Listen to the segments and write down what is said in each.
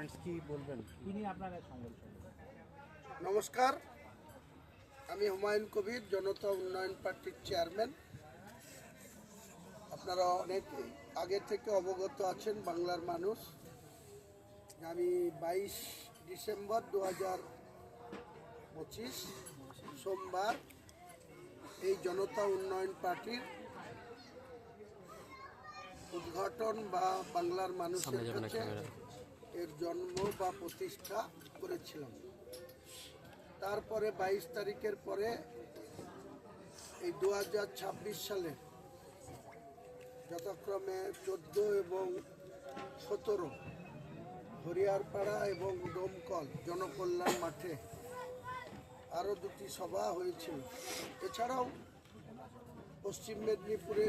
Points কি বলবেন? আপনারা সংগ্রাম নমস্কার আমি হুমায়ুন কবির জনতা উন্নয়ন পার্টির চেয়ারম্যান। আপনারা অনেক আগে থেকে অবগত আছেন বাংলার মানুষ। আমি বাইশ ডিসেম্বর দু হাজার পঁচিশ সোমবার এই জনতা উন্নয়ন পার্টির উদ্ঘাটন বা বাংলার মানুষের কাছে এর জন্ম বা প্রতিষ্ঠা করেছিলাম। তারপরে বাইশ তারিখের পরে এই দু হাজার ছাব্বিশ সালে যথাক্রমে চোদ্দ এবং সতেরো হরিয়ারপাড়া এবং দমকল জনকল্যাণ মাঠে আরও দুটি সভা হয়েছিল। এছাড়াও পশ্চিম মেদিনীপুরে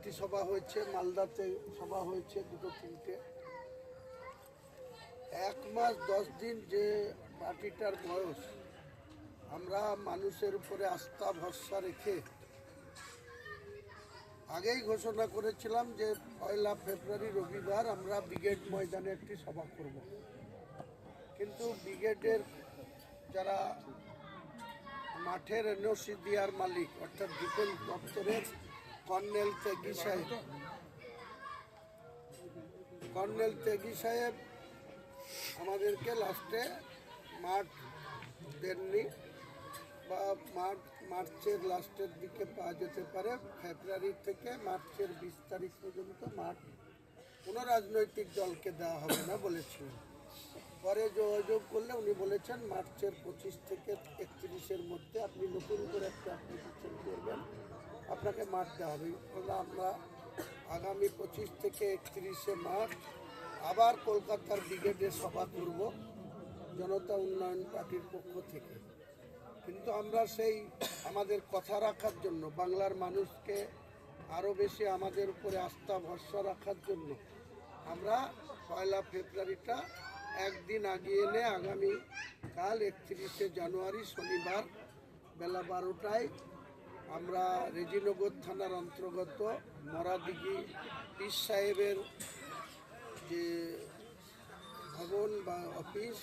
একটি সভা হয়েছে, মালদাতে সভা হয়েছে দুটো তিনটে। এক মাস দশ দিন যে পার্টিটার বয়স, আমরা মানুষের উপরে আস্থা, ভরসা রেখে আগেই ঘোষণা করেছিলাম যে পয়লা ফেব্রুয়ারি রবিবার আমরা ব্রিগেড ময়দানে একটি সভা করব। কিন্তু ব্রিগেডের যারা মাঠের এনওসি দেওয়ার মালিক, অর্থাৎ ডিফেন্স দপ্তরের কর্নেল তেগি সাহেব। কর্নেল তেগি সাহেব আমাদেরকে লাস্টে মাঠ দেননি বা মার্চ মার্চের লাস্টের দিকে পাওয়া যেতে পারে। ফেব্রুয়ারি থেকে মার্চের বিশ তারিখ পর্যন্ত মাঠ কোনো রাজনৈতিক দলকে দেওয়া হবে না বলেছিলেন পরে যোগাযোগ করলে উনি বলেছেন, মার্চের পঁচিশ থেকে একত্রিশের মধ্যে আপনি নতুন করে একটা অ্যাপ্লিকেশন করবেন। আপনাকে মারতে হবে। আমরা আগামী পঁচিশ থেকে একত্রিশে মার্চ আবার কলকাতার ব্রিগেডে সভা করব, জনতা উন্নয়ন পার্টির পক্ষ থেকে। কিন্তু আমরা সেই আমাদের কথা রাখার জন্য, বাংলার মানুষকে আরও বেশি আমাদের উপরে আস্থা, ভরসা রাখার জন্য আমরা পয়লা ফেব্রুয়ারিটা একদিন আগিয়ে এনে আগামী কাল একত্রিশে জানুয়ারি শনিবার বেলা বারোটায় আমরা রেজিনগর থানার অন্তর্গত মরাদিঘি পীর সাহেবের যে ভবন বা অফিস,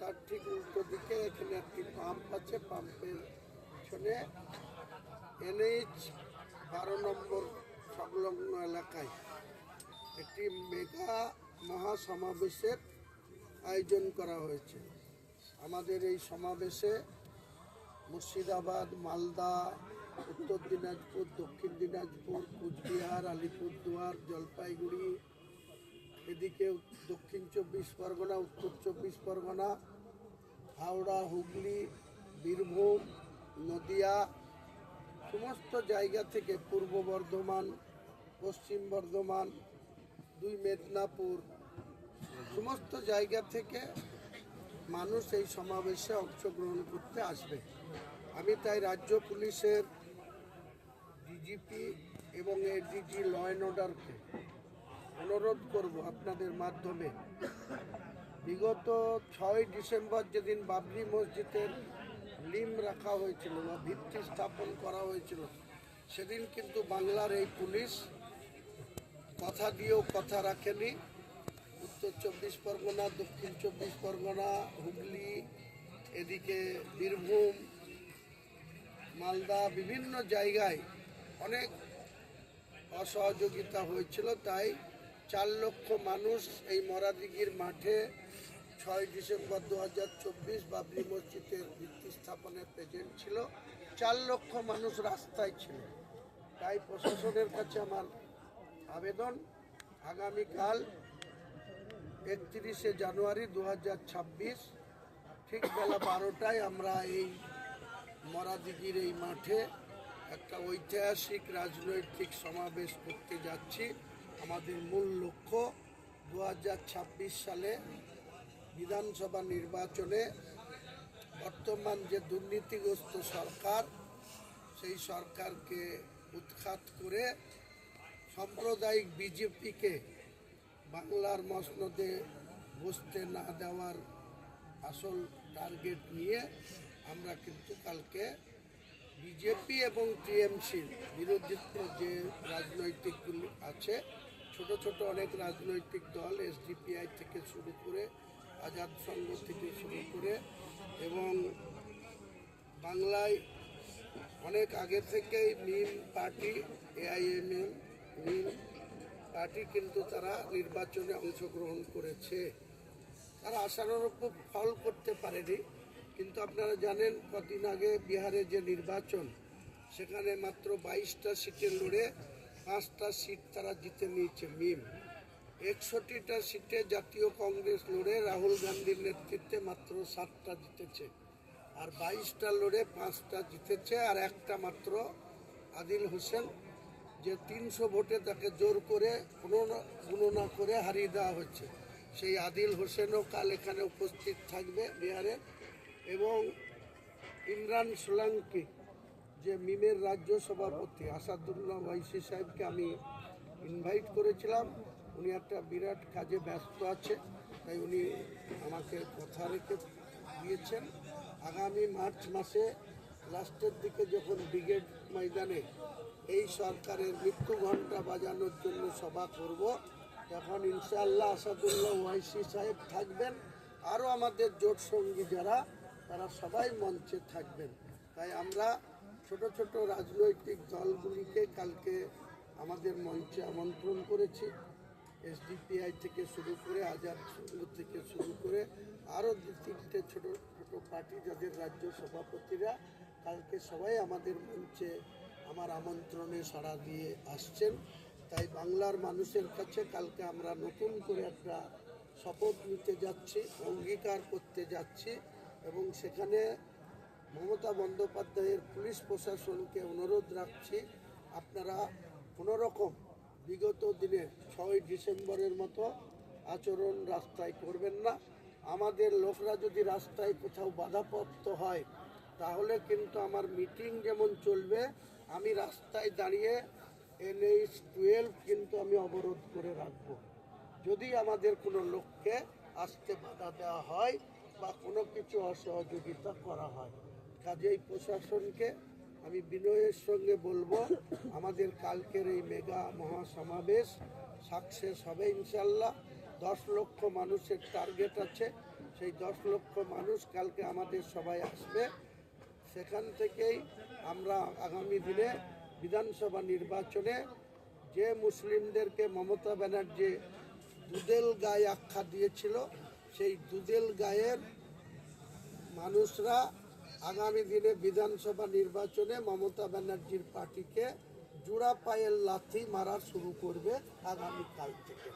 তার ঠিক উল্টো দিকে এখানে একটি পাম্প আছে। পাম্পের পিছনে এনএইচ বারো নম্বর সংলগ্ন এলাকায় একটি মেগা মহাসমাবেশের আয়োজন করা হয়েছে। আমাদের এই সমাবেশে মুর্শিদাবাদ, মালদা উত্তর দিনাজপুর, দক্ষিণ দিনাজপুর, কুচবিহার, আলিপুরদুয়ার, জলপাইগুড়ি, এদিকে দক্ষিণ চব্বিশ পরগনা, উত্তর চব্বিশ পরগনা, হাওড়া, হুগলি, বীরভূম, নদিয়া, সমস্ত জায়গা থেকে পূর্ব বর্ধমান, পশ্চিম বর্ধমান, দুই মেদিনীপুর, সমস্ত জায়গা থেকে মানুষ এই সমাবেশে অংশগ্রহণ করতে আসবে। আমি তাই রাজ্য পুলিশের ডিজিপি এবং এডিজি ল অ্যান্ড অর্ডারকে অনুরোধ করব আপনাদের মাধ্যমে। বিগত ছয় ডিসেম্বর যেদিন বাবরি মসজিদের লিম রাখা হয়েছিল বা ভিত্তি স্থাপন করা হয়েছিল, সেদিন কিন্তু বাংলার এই পুলিশ কথা দিয়েও কথা রাখেনি। উত্তর চব্বিশ পরগনা, দক্ষিণ চব্বিশ পরগনা, হুগলি, এদিকে বীরভূম, মালদা, বিভিন্ন জায়গায় অনেক অসহযোগিতা হয়েছিল, তাই চার লক্ষ মানুষ এই মরাদিঘির মাঠে ছয় ডিসেম্বর দু হাজার চব্বিশ বাবরি মসজিদের ভিত্তি স্থাপনে প্রেজেন্ট ছিল। চার লক্ষ মানুষ রাস্তায় ছিল। তাই প্রশাসনের কাছে আমার আবেদন, আগামীকাল একত্রিশে জানুয়ারি দু হাজার ছাব্বিশ ঠিক বেলা বারোটায় আমরা এই মরাদিঘির এই মাঠে একটা ঐতিহাসিক রাজনৈতিক সমাবেশ করতে যাচ্ছি। আমাদের মূল লক্ষ্য দু হাজার ছাব্বিশ সালে বিধানসভা নির্বাচনে বর্তমান যে দুর্নীতিগ্রস্ত সরকার, সেই সরকারকে উৎখাত করে সাম্প্রদায়িক বিজেপিকে বাংলার মসনদে বসতে না দেওয়ার আসল টার্গেট নিয়ে আমরা কিন্তু কালকে বিজেপি এবং টিএমসির বিরোধিত্ব যে রাজনৈতিকগুলি আছে, ছোট ছোট অনেক রাজনৈতিক দল এসডিপিআই থেকে শুরু করে, আজাদ সংঘ থেকে শুরু করে এবং বাংলায় অনেক আগে থেকেই মিম পার্টি, এআইএমএম মিম পার্টি কিন্তু তারা নির্বাচনে অংশগ্রহণ করেছে। তারা আশানুরূপ ফল করতে পারেনি। কিন্তু আপনারা জানেন, কদিন আগে বিহারে যে নির্বাচন, সেখানে মাত্র বাইশটা সিটে লড়ে পাঁচটা সিট তারা জিতে নিয়েছে, মিম। একষট্টিটা সিটে জাতীয় কংগ্রেস লড়ে রাহুল গান্ধীর নেতৃত্বে মাত্র সাতটা জিতেছে। আর বাইশটা লড়ে পাঁচটা জিতেছে, আর একটা মাত্র আদিল হোসেন, যে তিনশো ভোটে তাকে জোর করে গণনা করে হারিয়ে দেওয়া হচ্ছে সেই আদিল হোসেনও কাল এখানে উপস্থিত থাকবে বিহারে। এবং ইমরান সোলাঙ্কি, যে মিমের রাজ্য সভাপতি, আসাদুল্লাহ ওয়াইসি সাহেবকে আমি ইনভাইট করেছিলাম। উনি একটা বিরাট কাজে ব্যস্ত আছে, তাই উনি আমাকে কথা রেখে দিয়েছেন। আগামী মার্চ মাসে লাস্টের দিকে যখন ব্রিগেড ময়দানে এই সরকারের মৃত্যু ঘণ্টা বাজানোর জন্য সভা করব, তখন ইনশাআল্লাহ আসাদুল্লাহ ওয়াইসি সাহেব থাকবেন। আরও আমাদের জোট সঙ্গী যারা তারা সবাই মঞ্চে থাকবেন। তাই আমরা ছোট ছোট রাজনৈতিক দলগুলিকে কালকে আমাদের মঞ্চে আমন্ত্রণ করেছি। এসডিপিআই থেকে শুরু করে, আজাদ থেকে শুরু করে আরও দু তিনটে ছোটো ছোট পার্টি, যাদের রাজ্য সভাপতিরা কালকে সবাই আমাদের মঞ্চে আমার আমন্ত্রণে সাড়া দিয়ে আসছেন। তাই বাংলার মানুষের কাছে কালকে আমরা নতুন করে একটা শপথ নিতে যাচ্ছি, অঙ্গীকার করতে যাচ্ছি। এবং সেখানে মমতা বন্দ্যোপাধ্যায়ের পুলিশ প্রশাসনকে অনুরোধ রাখছি, আপনারা কোনো রকম বিগত দিনে ছয় ডিসেম্বরের মতো আচরণ রাস্তায় করবেন না। আমাদের লোকরা যদি রাস্তায় কোথাও বাধাপ্রাপ্ত হয়, তাহলে কিন্তু আমার মিটিং যেমন চলবে, আমি রাস্তায় দাঁড়িয়ে এনএইচ টুয়েলভ কিন্তু আমি অবরোধ করে রাখব। যদি আমাদের কোনো লোককে আসতে বাধা দেওয়া হয় বা কোনো কিছু অসহযোগিতা করা হয়। কাজেই প্রশাসনকে আমি বিনয়ের সঙ্গে বলব, আমাদের কালকের এই মেগা মহাসমাবেশ সাকসেস হবে ইনশাল্লাহ। দশ লক্ষ মানুষের টার্গেট আছে। সেই দশ লক্ষ মানুষ কালকে আমাদের সবাই আসবে। সেখান থেকেই আমরা আগামী দিনে বিধানসভা নির্বাচনে যে মুসলিমদেরকে মমতা ব্যানার্জি দুদেল গায়ে আখ্যা দিয়েছিল সেই দুদেল গায়ের মানুষরা আগামী দিনে বিধানসভা নির্বাচনে মমতা ব্যানার্জির পার্টিকে জোড়া পায়ের লাথি মারা শুরু করবে আগামীকাল থেকে।